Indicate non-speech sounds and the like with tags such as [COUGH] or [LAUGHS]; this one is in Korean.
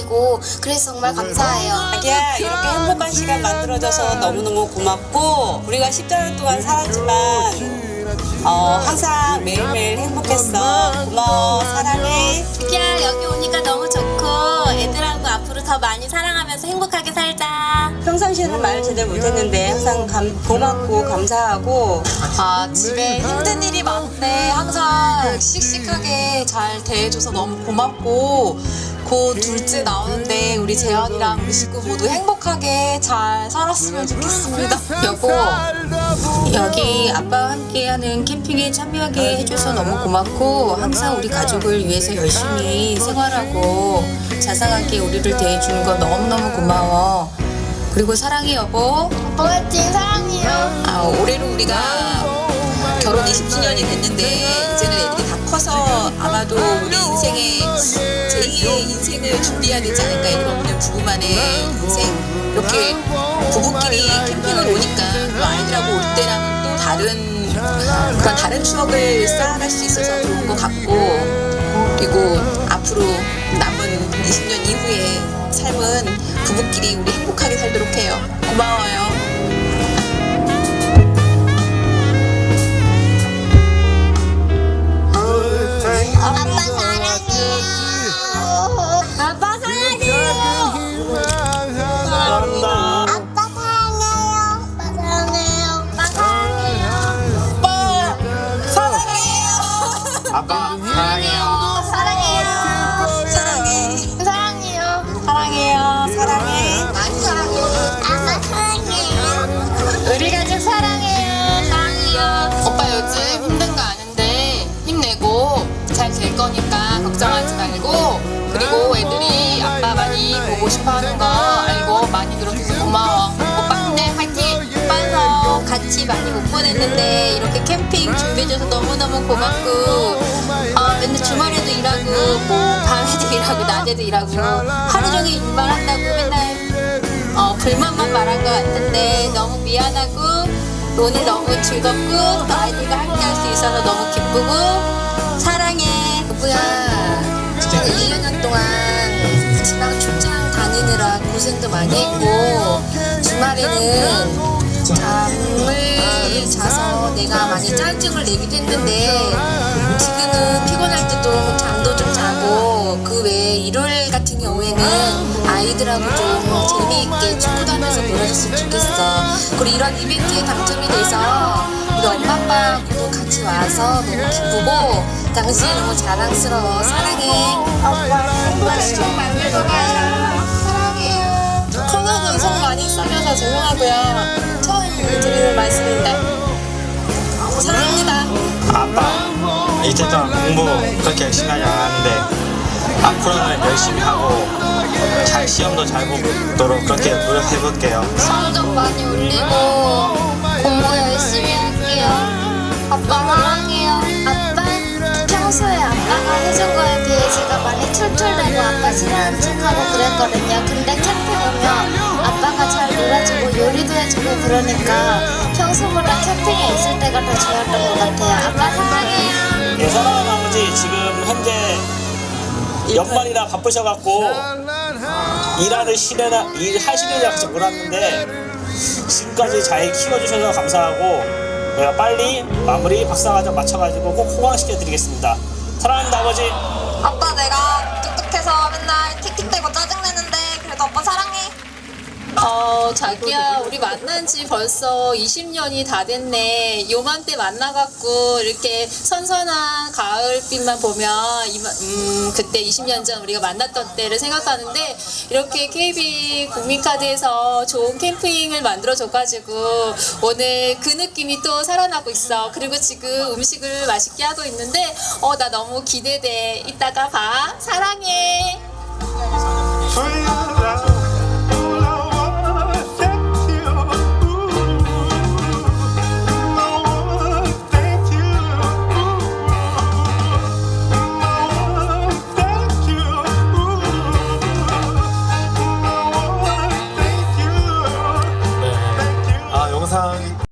덕분이고 그래서 정말 감사해요. 자기야 이렇게 행복한 시간 만들어줘서 너무너무 고맙고 우리가 10년 동안 살았지만 어, 항상 매일매일 행복했어. 고마워. 사랑해. 자기야 여기 오니까 너무 좋고 애들하고 앞으로 더 많이 사랑하면서 행복하게 살자. 평상시에는 말 제대로 못했는데 항상 감- 고맙고 감사하고. 아, 집에 힘든 일이 많은데 항상 씩씩하게 잘 대해줘서 너무 고맙고 곧 둘째 나오는데 우리 재현이랑 우리 식구 모두 행복하게 잘 살았으면 좋겠습니다. 여보, 여기 아빠와 함께하는 캠핑에 참여하게 해줘서 너무 고맙고 항상 우리 가족을 위해서 열심히 생활하고 자상하게 우리를 대해주는 거 너무너무 고마워. 그리고 사랑해 여보. 화이팅 사랑해요. 아, 올해로 우리가 결혼 20주년이 됐는데 이제는 애들이 다 커서 아마도 우리 인생의 제2의 인생을 준비해야 되지 않을까 없는 부부만의 인생. 이렇게 부부끼리 캠핑을 오니까 또 아이들하고 올 때랑은 또 다른 그런 다른 추억을 쌓아갈 수 있어서 좋은 것 같고 그리고 앞으로 남은 20년 이후의 삶은 부부끼리 우리 행복하게 살도록 해요. 고마워요 사랑해요 사랑해요. 사랑해 사랑해요. 사랑해요 사랑해 많이 사랑해요. 사랑해요. 우리 가족 사랑해요 사랑해요 오빠 요즘 힘든 거 아는데 힘내고 잘 될 거니까 걱정하지 말고 그리고 애들이 아빠 많이 보고 싶어 하는 거 알고 많이 들어줘서 고마워 오빠 힘내 화이팅 오빠서 같이 많이 못 보냈는데 이렇게 캠핑 준비해줘서 너무너무 고맙고 어, 맨날 주말에도 일하고 뭐 밤에도 [LAUGHS] 일하고 낮에도 일하고 하루 종일 일만 한다고 맨날 어, 불만만 말한 것 같은데 너무 미안하고 오늘 너무 즐겁고 또 아이들과 함께 할 수 있어서 너무 기쁘고 사랑해. 여보야, 진짜 1년 동안 지방 출장 다니느라 고생도 많이 했고 주말에는 잠을 자서 내가 많이 짜증을 내기도 했는데 지금은 피곤할 때도 잠도 좀 자고 그 외에 일요일 같은 경우에는 아이들하고 좀 재미있게 축구도 하면서 놀아줬으면 좋겠어. 그리고 이런 이벤트에 당첨이 돼서 우리 엄마 아빠하고도 같이 와서 너무 기쁘고 당신이 너무 자랑스러워. 사랑해. 아빠 수업 만들고 가요 사랑해요. 커서는 속 많이 썰려서 죄송하고요 처음 드리는 동안 공부 그렇게 열심히 하지 않았는데 앞으로는 열심히 하고 잘 시험도 잘 보도록 그렇게 노력해 볼게요. 성적 많이 올리고 공부 열심히 할게요. 아빠 사랑해요. 아빠? 평소에 아빠가 해준 거에 비해 제가 많이 툴툴대고 아빠 싫어하는 척하고 그랬거든요. 근데 캠핑 오면 아빠가 잘 놀아주고 요리도 해주고 그러니까 평소보다 캠핑에 있을 때가 더 좋았던 것 같아요. 아빠 사랑해요 예, 사랑하는 아버지 지금 현재 연말이라 바쁘셔갖고 일하는 시내나 일하시느라 같이 몰았는데 지금까지 잘 키워주셔서 감사하고 내가 빨리 마무리 박사과정 맞춰가지고 꼭 호강시켜드리겠습니다. 사랑합니다 아버지. 아빠 내가 뚝뚝해서 맨날 틱틱대고 짜증내는데 그래도 아빠 어, 자기야, 우리 만난 지 벌써 20년이 다 됐네. 요맘때 만나갖고, 이렇게 선선한 가을빛만 보면, 이마- 음, 그때 20년 전 우리가 만났던 때를 생각하는데, 이렇게 KB 국민카드에서 좋은 캠핑을 만들어줘가지고, 오늘 그 느낌이 또 살아나고 있어. 그리고 지금 음식을 맛있게 하고 있는데, 어, 나 너무 기대돼. 이따가 봐. 사랑해.